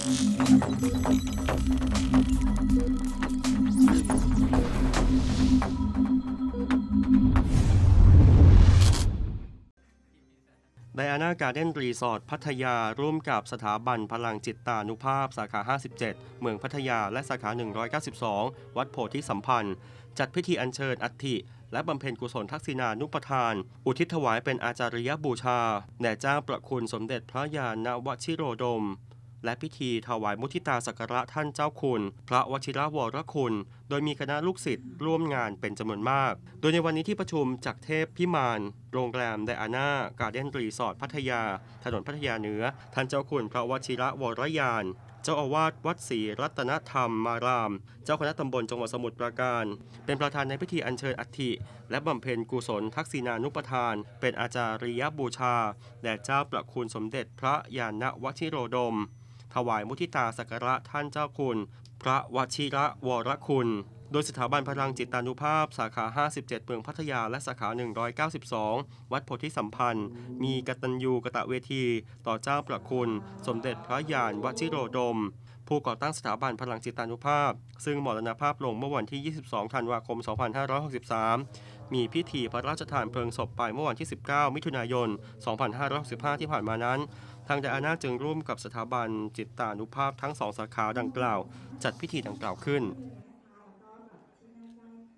ไดอาน่าการ์เด้นรีสอร์ทพัทยา ร่วมกับสถาบันพลังจิตตานุภาพสาขา 57 เมืองพัทยาและสาขา 192 วัดโพธิสัมพันธ์ จัดพิธีอัญเชิญอัฐิ และบำเพ็ญกุศลทักษิณานุปทาน อุทิศถวายเป็นอาจาริยบูชา แด่เจ้าประคุณสมเด็จพระยานวชิโรดม และพิธีถวายมุทิตาสักการะท่านเจ้าคุณ พระวชิรวรคุณ โดยมีคณะลูกศิษย์ร่วมงานเป็นจำนวนมาก โดยในวันนี้ที่ประชุมจากเทพพิมานโรงแรมไดอาน่าการ์เด้นรีสอร์ทพัทยา ถนนพัทยาเหนือ ท่านเจ้าคุณพระวชิระวรยาน เจ้าอาวาสวัดศรีรัตนธรรมมาราม เจ้าคณะตำบลจังหวัดสมุทรปราการ เป็นประธานในพิธีอัญเชิญอัฐิและบำเพ็ญกุศลทักษิณานุปทาน เป็นอาจาริยบูชาแด่เจ้าประคุณสมเด็จพระยานวชิโรดม ถวายมุทิตาสักการะท่านเจ้าคุณ พระวชิระวรคุณ โดยสถาบันพลังจิตานุภาพ สาขา 57 เมืองพัทยาและสาขา 192 วัดโพธิสัมพันธ์ มีกตัญญูกะตะเวที ต่อเจ้าประคุณ สมเด็จพระยานวชิโรดมผู้ก่อตั้งสถาบันพลังจิตตานุภาพ ซึ่งมรณภาพลงเมื่อวันที่ 22 ธันวาคม 2563 มีพิธีพระราชทานเพลิงศพไปเมื่อวันที่ 19 มิถุนายน 2565 ที่ผ่านมานั้น ทางไดอาน่าจึงร่วมกับสถาบันจิตตานุภาพทั้งสองสาขาดังกล่าว จัดพิธีดังกล่าวขึ้น